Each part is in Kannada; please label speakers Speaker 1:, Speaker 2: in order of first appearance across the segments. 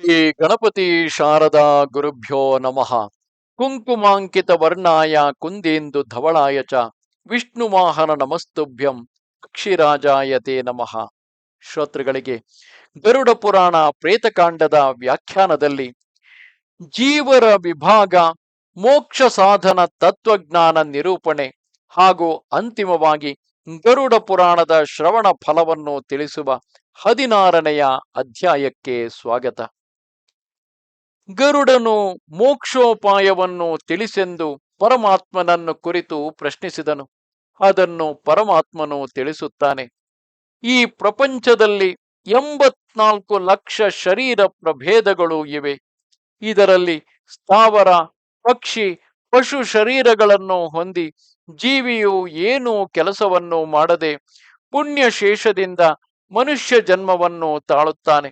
Speaker 1: ಶ್ರೀ ಗಣಪತಿ ಶಾರದಾ ಗುರುಭ್ಯೋ ನಮಃ. ಕುಂಕುಮಾಂಕಿತ ವರ್ಣಾಯ ಕುಂದೇಂದು ಧವಳಾಯ ಚ ವಿಷ್ಣುವಾಹನ ನಮಸ್ತುಭ್ಯಂ ಪಕ್ಷಿರಾಜಾಯ ತೇ ನಮಃ. ಶ್ರೋತೃಗಳಿಗೆ, ಗರುಡ ಪುರಾಣ ಪ್ರೇತಕಾಂಡದ ವ್ಯಾಖ್ಯಾನದಲ್ಲಿ ಜೀವರ ವಿಭಾಗ, ಮೋಕ್ಷ ಸಾಧನ ತತ್ವಜ್ಞಾನ ನಿರೂಪಣೆ ಹಾಗೂ ಅಂತಿಮವಾಗಿ ಗರುಡ ಪುರಾಣದ ಶ್ರವಣ ಫಲವನ್ನು ತಿಳಿಸುವ ಹದಿನಾರನೆಯ ಅಧ್ಯಾಯಕ್ಕೆ ಸ್ವಾಗತ. ಗರುಡನು ಮೋಕ್ಷೋಪಾಯವನ್ನು ತಿಳಿಸೆಂದು ಪರಮಾತ್ಮನನ್ನು ಕುರಿತು ಪ್ರಶ್ನಿಸಿದನು. ಅದನ್ನು ಪರಮಾತ್ಮನು ತಿಳಿಸುತ್ತಾನೆ. ಈ ಪ್ರಪಂಚದಲ್ಲಿ ಎಂಬತ್ನಾಲ್ಕು ಲಕ್ಷ ಶರೀರ ಪ್ರಭೇದಗಳು ಇವೆ. ಇದರಲ್ಲಿ ಸ್ಥಾವರ, ಪಕ್ಷಿ, ಪಶು ಶರೀರಗಳನ್ನು ಹೊಂದಿ ಜೀವಿಯು ಏನು ಕೆಲಸವನ್ನು ಮಾಡದೆ ಪುಣ್ಯ ಶೇಷದಿಂದ ಮನುಷ್ಯ ಜನ್ಮವನ್ನು ತಾಳುತ್ತಾನೆ.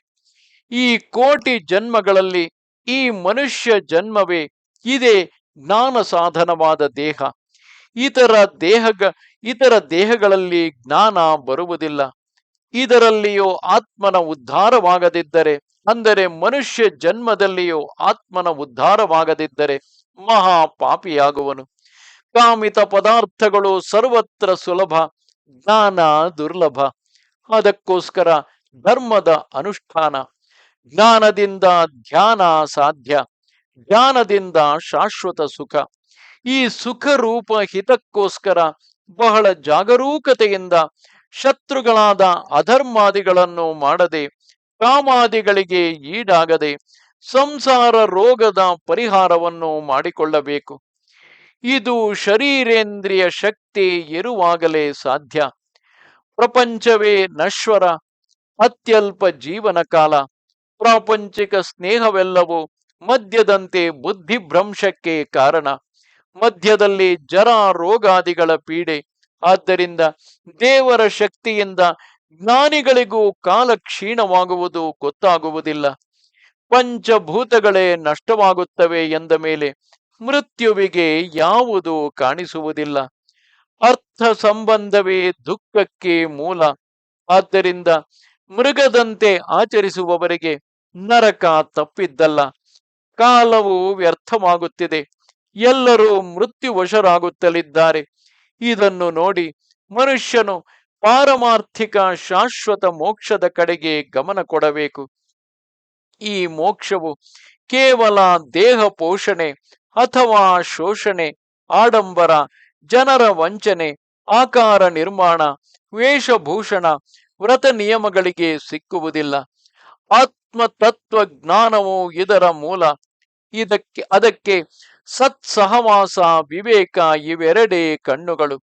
Speaker 1: ಈ ಕೋಟಿ ಜನ್ಮಗಳಲ್ಲಿ ಈ ಮನುಷ್ಯ ಜನ್ಮವೇ ಇದೇ ಜ್ಞಾನ ಸಾಧನವಾದ ದೇಹ. ಇತರ ದೇಹ ಇತರ ದೇಹಗಳಲ್ಲಿ ಜ್ಞಾನ ಬರುವುದಿಲ್ಲ. ಇದರಲ್ಲಿಯೂ ಆತ್ಮನ ಉದ್ಧಾರವಾಗದಿದ್ದರೆ, ಅಂದರೆ ಮನುಷ್ಯ ಜನ್ಮದಲ್ಲಿಯೂ ಆತ್ಮನ ಉದ್ಧಾರವಾಗದಿದ್ದರೆ ಮಹಾ ಪಾಪಿಯಾಗುವನು. ಕಾಮಿತ ಪದಾರ್ಥಗಳು ಸರ್ವತ್ರ ಸುಲಭ, ಜ್ಞಾನ ದುರ್ಲಭ. ಅದಕ್ಕೋಸ್ಕರ ಧರ್ಮದ ಅನುಷ್ಠಾನ. ಜ್ಞಾನದಿಂದ ಧ್ಯಾನ ಸಾಧ್ಯ, ಜ್ಞಾನದಿಂದ ಶಾಶ್ವತ ಸುಖ. ಈ ಸುಖ ರೂಪ ಹಿತಕ್ಕೋಸ್ಕರ ಬಹಳ ಜಾಗರೂಕತೆಯಿಂದ ಶತ್ರುಗಳಾದ ಅಧರ್ಮಾದಿಗಳನ್ನು ಮಾಡದೆ, ಕಾಮಾದಿಗಳಿಗೆ ಈಡಾಗದೆ ಸಂಸಾರ ರೋಗದ ಪರಿಹಾರವನ್ನು ಮಾಡಿಕೊಳ್ಳಬೇಕು. ಇದು ಶರೀರೇಂದ್ರಿಯ ಶಕ್ತಿ ಇರುವಾಗಲೇ ಸಾಧ್ಯ. ಪ್ರಪಂಚವೇ ನಶ್ವರ, ಅತ್ಯಲ್ಪ ಜೀವನ ಕಾಲ ಪ್ರಾಪಂಚಿಕ ಸ್ನೇಹವೆಲ್ಲವೂ ಮದ್ಯದಂತೆ ಬುದ್ಧಿಭ್ರಂಶಕ್ಕೆ ಕಾರಣ. ಮಧ್ಯದಲ್ಲಿ ಜರ ರೋಗಾದಿಗಳ ಪೀಡೆ. ಆದ್ದರಿಂದ ದೇವರ ಶಕ್ತಿಯಿಂದ ಜ್ಞಾನಿಗಳಿಗೂ ಕಾಲ ಕ್ಷೀಣವಾಗುವುದು ಗೊತ್ತಾಗುವುದಿಲ್ಲ. ಪಂಚಭೂತಗಳೇ ನಷ್ಟವಾಗುತ್ತವೆ ಎಂದ ಮೇಲೆ ಮೃತ್ಯುವಿಗೆ ಯಾವುದು ಕಾಣಿಸುವುದಿಲ್ಲ. ಅರ್ಥ ಸಂಬಂಧವೇ ದುಃಖಕ್ಕೆ ಮೂಲ. ಆದ್ದರಿಂದ ಮೃಗದಂತೆ ಆಚರಿಸುವವರಿಗೆ ನರಕ ತಪ್ಪಿದ್ದಲ್ಲ. ಕಾಲವು ವ್ಯರ್ಥವಾಗುತ್ತಿದೆ. ಎಲ್ಲರೂ ಮೃತ್ಯುವಶರಾಗುತ್ತಲಿದ್ದಾರೆ. ಇದನ್ನು ನೋಡಿ ಮನುಷ್ಯನು ಪಾರಮಾರ್ಥಿಕ ಶಾಶ್ವತ ಮೋಕ್ಷದ ಕಡೆಗೆ ಗಮನ ಕೊಡಬೇಕು. ಈ ಮೋಕ್ಷವು ಕೇವಲ ದೇಹ ಪೋಷಣೆ ಅಥವಾ ಶೋಷಣೆ, ಆಡಂಬರ, ಜನರ ವಂಚನೆ, ಆಕಾರ ನಿರ್ಮಾಣ, ವೇಷಭೂಷಣ, ವ್ರತ ನಿಯಮಗಳಿಗೆ ಸಿಕ್ಕುವುದಿಲ್ಲ. ಆತ್ಮ ಜ್ಞಾನವು ಇದರ ಮೂಲ. ಇದಕ್ಕೆ, ಅದಕ್ಕೆ ಸತ್ಸಹವಾಸ, ವಿವೇಕ ಇವೆರಡೇ ಕಣ್ಣುಗಳು.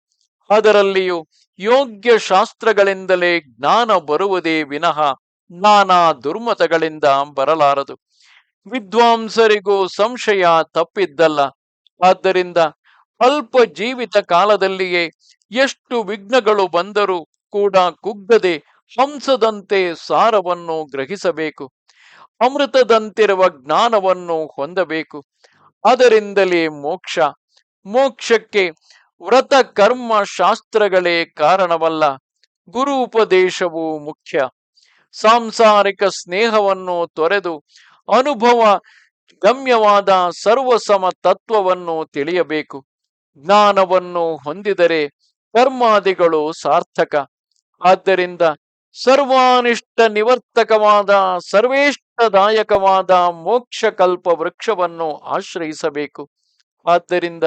Speaker 1: ಅದರಲ್ಲಿಯೂ ಯೋಗ್ಯ ಶಾಸ್ತ್ರಗಳಿಂದಲೇ ಜ್ಞಾನ ಬರುವುದೇ ವಿನಃ ನಾನಾ ದುರ್ಮತಗಳಿಂದ ಬರಲಾರದು. ವಿದ್ವಾಂಸರಿಗೂ ಸಂಶಯ ತಪ್ಪಿದ್ದಲ್ಲ. ಆದ್ದರಿಂದ ಅಲ್ಪ ಜೀವಿತ ಕಾಲದಲ್ಲಿಯೇ ಎಷ್ಟು ವಿಘ್ನಗಳು ಬಂದರೂ ಕೂಡ ಕುಗ್ಗದೆ ಹಂಸದಂತೆ ಸಾರವನ್ನು ಗ್ರಹಿಸಬೇಕು. ಅಮೃತದಂತಿರುವ ಜ್ಞಾನವನ್ನು ಹೊಂದಬೇಕು. ಅದರಿಂದಲೇ ಮೋಕ್ಷ. ಮೋಕ್ಷಕ್ಕೆ ವ್ರತ ಕರ್ಮ ಶಾಸ್ತ್ರಗಳೇ ಕಾರಣವಲ್ಲ. ಗುರು ಉಪದೇಶವು ಮುಖ್ಯ. ಸಾಂಸಾರಿಕ ಸ್ನೇಹವನ್ನು ತೊರೆದು ಅನುಭವ ಗಮ್ಯವಾದ ಸರ್ವಸಮ ತತ್ವವನ್ನು ತಿಳಿಯಬೇಕು. ಜ್ಞಾನವನ್ನು ಹೊಂದಿದರೆ ಕರ್ಮಾದಿಗಳು ಸಾರ್ಥಕ. ಆದ್ದರಿಂದ ಸರ್ವಾನಿಷ್ಟ ನಿವರ್ತಕವಾದ, ಸರ್ವೇಷ್ಟದಾಯಕವಾದ ಮೋಕ್ಷ ಕಲ್ಪ ವೃಕ್ಷವನ್ನು ಆಶ್ರಯಿಸಬೇಕು. ಆದ್ದರಿಂದ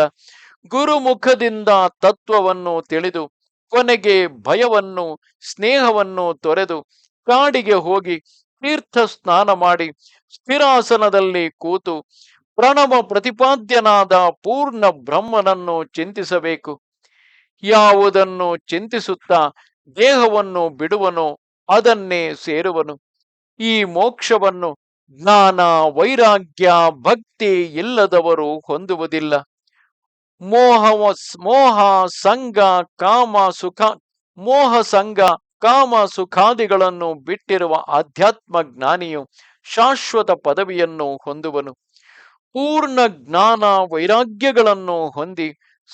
Speaker 1: ಗುರುಮುಖದಿಂದ ತತ್ವವನ್ನು ತಿಳಿದು, ಕೊನೆಗೆ ಭಯವನ್ನು, ಸ್ನೇಹವನ್ನು ತೊರೆದು ಕಾಡಿಗೆ ಹೋಗಿ ತೀರ್ಥ ಸ್ನಾನ ಮಾಡಿ ಸ್ಥಿರಾಸನದಲ್ಲಿ ಕೂತು ಪ್ರಣವ ಪ್ರತಿಪಾದ್ಯನಾದ ಪೂರ್ಣ ಬ್ರಹ್ಮನನ್ನು ಚಿಂತಿಸಬೇಕು. ಯಾವುದನ್ನು ಚಿಂತಿಸುತ್ತಾ ದೇಹವನ್ನು ಬಿಡುವನೋ ಅದನ್ನೇ ಸೇರುವನು. ಈ ಮೋಕ್ಷವನ್ನು ಜ್ಞಾನ, ವೈರಾಗ್ಯ, ಭಕ್ತಿ ಇಲ್ಲದವರು ಹೊಂದುವುದಿಲ್ಲ. ಮೋಹ ಮೋಹ ಸಂಗ ಕಾಮ, ಸುಖ, ಮೋಹ ಸಂಗ ಕಾಮ, ಸುಖಾದಿಗಳನ್ನು ಬಿಟ್ಟಿರುವ ಆಧ್ಯಾತ್ಮ ಜ್ಞಾನಿಯು ಶಾಶ್ವತ ಪದವಿಯನ್ನು ಹೊಂದುವನು. ಪೂರ್ಣ ಜ್ಞಾನ ವೈರಾಗ್ಯಗಳನ್ನು ಹೊಂದಿ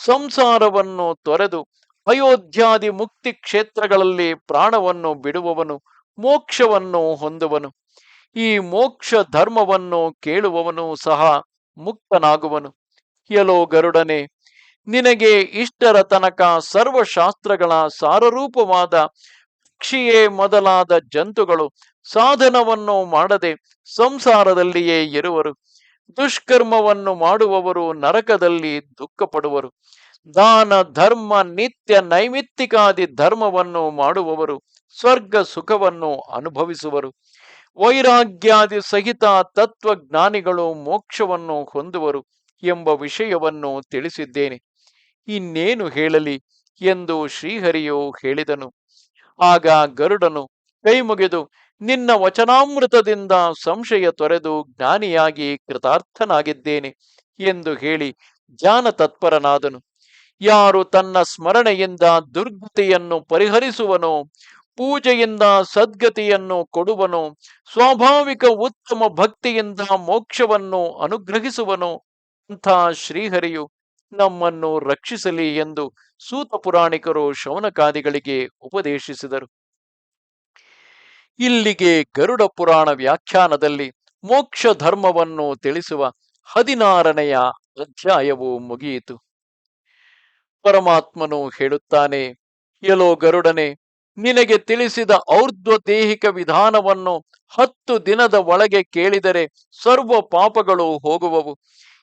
Speaker 1: ಸಂಸಾರವನ್ನು ತೊರೆದು ಅಯೋಧ್ಯಾದಿ ಮುಕ್ತಿ ಕ್ಷೇತ್ರಗಳಲ್ಲಿ ಪ್ರಾಣವನ್ನು ಬಿಡುವವನು, ಮೋಕ್ಷವನ್ನು ಹೊಂದುವನು. ಈ ಮೋಕ್ಷ ಧರ್ಮವನ್ನು ಕೇಳುವವನು ಸಹ ಮುಕ್ತನಾಗುವನು. ಎಲೋ ಗರುಡನೆ, ನಿನಗೆ ಇಷ್ಟರ ತನಕ ಸರ್ವಶಾಸ್ತ್ರಗಳ ಸಾರರೂಪವಾದ ಪಕ್ಷಿಯೇ ಮೊದಲಾದ ಜಂತುಗಳು ಸಾಧನವನ್ನು ಮಾಡದೆ ಸಂಸಾರದಲ್ಲಿಯೇ ಇರುವರು. ದುಷ್ಕರ್ಮವನ್ನು ಮಾಡುವವರು ನರಕದಲ್ಲಿ ದುಃಖ ಪಡುವರು ದಾನ, ಧರ್ಮ, ನಿತ್ಯ ನೈಮಿತ್ತಿಕಾದಿ ಧರ್ಮವನ್ನು ಮಾಡುವವರು, ಸ್ವರ್ಗ ಸುಖವನ್ನು ಅನುಭವಿಸುವರು. ವೈರಾಗ್ಯಾದಿ ಸಹಿತ ತತ್ವಜ್ಞಾನಿಗಳು ಮೋಕ್ಷವನ್ನು ಹೊಂದುವರು ಎಂಬ ವಿಷಯವನ್ನು ತಿಳಿಸಿದ್ದೇನೆ. ಇನ್ನೇನು ಹೇಳಲಿ ಎಂದು ಶ್ರೀಹರಿಯು ಹೇಳಿದನು. ಆಗ ಗರುಡನು ಕೈಮುಗಿದು ನಿನ್ನ ವಚನಾಮೃತದಿಂದ ಸಂಶಯ ತೊರೆದು ಜ್ಞಾನಿಯಾಗಿ ಕೃತಾರ್ಥನಾಗಿದ್ದೇನೆ ಎಂದು ಹೇಳಿ ಜ್ಞಾನ ತತ್ಪರನಾದನು ಯಾರು ತನ್ನ ಸ್ಮರಣೆಯಿಂದ ದುರ್ಗತಿಯನ್ನು ಪರಿಹರಿಸುವನು, ಪೂಜೆಯಿಂದ ಸದ್ಗತಿಯನ್ನು ಕೊಡುವನೋ, ಸ್ವಾಭಾವಿಕ ಉತ್ತಮ ಭಕ್ತಿಯಿಂದ ಮೋಕ್ಷವನ್ನು ಅನುಗ್ರಹಿಸುವನೋ ಅಂಥ ಶ್ರೀಹರಿಯು ನಮ್ಮನ್ನು ರಕ್ಷಿಸಲಿ ಎಂದು ಸೂತ ಪುರಾಣಿಕರು ಶೌನಕಾದಿಗಳಿಗೆ ಉಪದೇಶಿಸಿದರು. ಇಲ್ಲಿಗೆ ಗರುಡ ಪುರಾಣ ವ್ಯಾಖ್ಯಾನದಲ್ಲಿ ಮೋಕ್ಷ ಧರ್ಮವನ್ನು ತಿಳಿಸುವ ಹದಿನಾರನೆಯ ಅಧ್ಯಾಯವು ಮುಗಿಯಿತು. ಪರಮಾತ್ಮನು ಹೇಳುತ್ತಾನೆ ಎಲೋ ಗರುಡನೆ, ನಿನಗೆ ತಿಳಿಸಿದ ಔರ್ಧ್ವ ದೇಹಿಕ ವಿಧಾನವನ್ನು ಹತ್ತು ದಿನದ ಒಳಗೆ ಕೇಳಿದರೆ ಸರ್ವ ಪಾಪಗಳು ಹೋಗುವವು.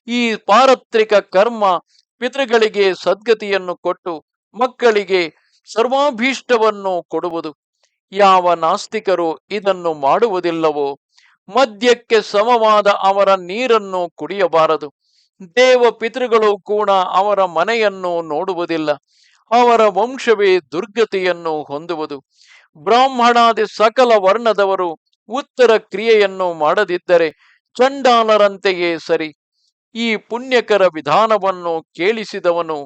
Speaker 1: ಈ ಪಾರತ್ರಿಕ ಕರ್ಮ ಪಿತೃಗಳಿಗೆ ಸದ್ಗತಿಯನ್ನು ಕೊಟ್ಟು ಮಕ್ಕಳಿಗೆ ಸರ್ವಾಭೀಷ್ಟವನ್ನು ಕೊಡುವುದು. ಯಾವ ನಾಸ್ತಿಕರು ಇದನ್ನು ಮಾಡುವುದಿಲ್ಲವೋ, ಮದ್ಯಕ್ಕೆ ಸಮವಾದ ಅವರ ನೀರನ್ನು ಕುಡಿಯಬಾರದು. ದೇವ ಪಿತೃಗಳು ಕೂಡ ಅವರ ಮನೆಯನ್ನು ನೋಡುವುದಿಲ್ಲ. ಅವರ ವಂಶವೇ ದುರ್ಗತಿಯನ್ನು ಹೊಂದುವುದು. ಬ್ರಾಹ್ಮಣಾದಿ ಸಕಲ ವರ್ಣದವರು ಉತ್ತರ ಕ್ರಿಯೆಯನ್ನು ಮಾಡದಿದ್ದರೆ ಚಂಡಾಲರಂತೆಯೇ ಸರಿ. ಈ ಪುಣ್ಯಕರ ವಿಧಾನವನ್ನು ಕೇಳಿಸಿದವನು,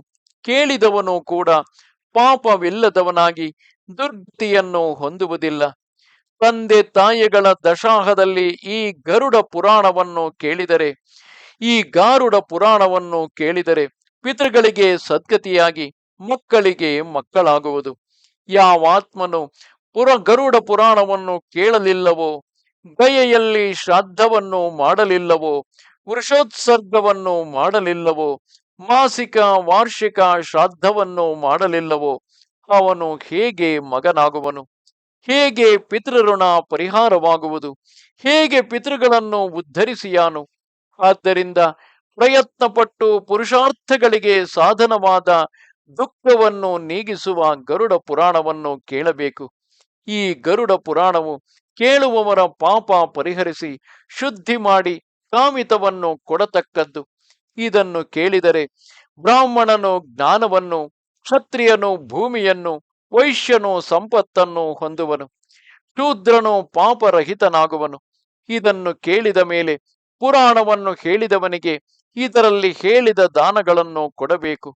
Speaker 1: ಕೇಳಿದವನು ಕೂಡ ಪಾಪವಿಲ್ಲದವನಾಗಿ ದುರ್ಗತಿಯನ್ನು ಹೊಂದುವುದಿಲ್ಲ. ತಂದೆ ತಾಯಿಗಳ ದಶಾಹದಲ್ಲಿ ಈ ಗರುಡ ಪುರಾಣವನ್ನು ಕೇಳಿದರೆ ಈ ಗಾರುಡ ಪುರಾಣವನ್ನು ಕೇಳಿದರೆ ಪಿತೃಗಳಿಗೆ ಸದ್ಗತಿಯಾಗಿ ಮಕ್ಕಳಿಗೆ ಮಕ್ಕಳಾಗುವುದು. ಯಾವಾತ್ಮನು ಪುರ ಗರುಡ ಪುರಾಣವನ್ನು ಕೇಳಲಿಲ್ಲವೋ, ಗಯೆಯಲ್ಲಿ ಶ್ರಾದ್ದವನ್ನು ಮಾಡಲಿಲ್ಲವೋ, ವೃಷೋತ್ಸರ್ಗವನ್ನು ಮಾಡಲಿಲ್ಲವೋ, ಮಾಸಿಕ ವಾರ್ಷಿಕ ಶ್ರಾದ್ದವನ್ನು ಮಾಡಲಿಲ್ಲವೋ, ಅವನು ಹೇಗೆ ಮಗನಾಗುವನು? ಹೇಗೆ ಪಿತೃಋಣ ಪರಿಹಾರವಾಗುವುದು? ಹೇಗೆ ಪಿತೃಗಳನ್ನು ಉದ್ಧರಿಸಿಯಾನು? ಆದ್ದರಿಂದ ಪ್ರಯತ್ನಪಟ್ಟು ಪುರುಷಾರ್ಥಗಳಿಗೆ ಸಾಧನವಾದ ದುಃಖವನ್ನು ನೀಗಿಸುವ ಗರುಡ ಪುರಾಣವನ್ನು ಕೇಳಬೇಕು. ಈ ಗರುಡ ಪುರಾಣವು ಕೇಳುವವರ ಪಾಪ ಪರಿಹರಿಸಿ ಶುದ್ಧಿ ಮಾಡಿ ಕಾಮಿತವನ್ನು ಕೊಡತಕ್ಕದ್ದು. ಇದನ್ನು ಕೇಳಿದರೆ ಬ್ರಾಹ್ಮಣನು ಜ್ಞಾನವನ್ನು, ಕ್ಷತ್ರಿಯನು ಭೂಮಿಯನ್ನು, ವೈಶ್ಯನು ಸಂಪತ್ತನ್ನು ಹೊಂದುವನು, ಶೂದ್ರನು ಪಾಪರಹಿತನಾಗುವನು. ಇದನ್ನು ಕೇಳಿದ ಮೇಲೆ ಪುರಾಣವನ್ನು ಹೇಳಿದವನಿಗೆ ಇದರಲ್ಲಿ ಹೇಳಿದ ದಾನಗಳನ್ನು ಕೊಡಬೇಕು.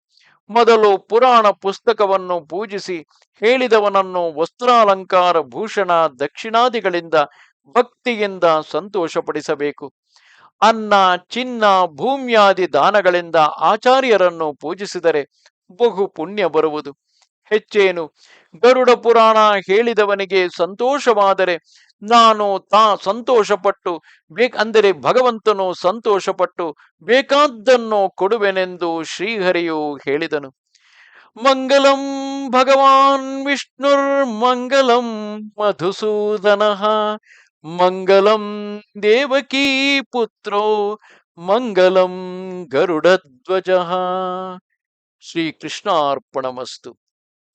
Speaker 1: ಮೊದಲು ಪುರಾಣ ಪುಸ್ತಕವನ್ನು ಪೂಜಿಸಿ ಹೇಳಿದವನನ್ನು ವಸ್ತ್ರಾಲಂಕಾರ ಭೂಷಣ ದಕ್ಷಿಣಾದಿಗಳಿಂದ ಭಕ್ತಿಯಿಂದ ಸಂತೋಷಪಡಿಸಬೇಕು. ಅನ್ನ, ಚಿನ್ನ, ಭೂಮ್ಯಾದಿ ದಾನಗಳಿಂದ ಆಚಾರ್ಯರನ್ನು ಪೂಜಿಸಿದರೆ ಬಹು ಪುಣ್ಯ ಬರುವುದು. ಹೆಚ್ಚೇನು. ಗರುಡ ಪುರಾಣ ಹೇಳಿದವನಿಗೆ ಸಂತೋಷವಾದರೆ ನಾನು ತಾ ಸಂತೋಷಪಟ್ಟು ಬೇಕ, ಅಂದರೆ ಭಗವಂತನು ಸಂತೋಷಪಟ್ಟು ಬೇಕಾದ್ದನ್ನು ಕೊಡುವೆನೆಂದು ಶ್ರೀಹರಿಯು ಹೇಳಿದನು. ಮಂಗಲಂ ಭಗವಾನ್ ವಿಷ್ಣುರ್ ಮಂಗಲಂ ಮಧುಸೂದನ, ಮಂಗಲಂ ದೇವಕೀ ಪುತ್ರೋ, ಮಂಗಲಂ ಗರುಡಧ್ವಜ. ಶ್ರೀ ಕೃಷ್ಣಾರ್ಪಣಮಸ್ತು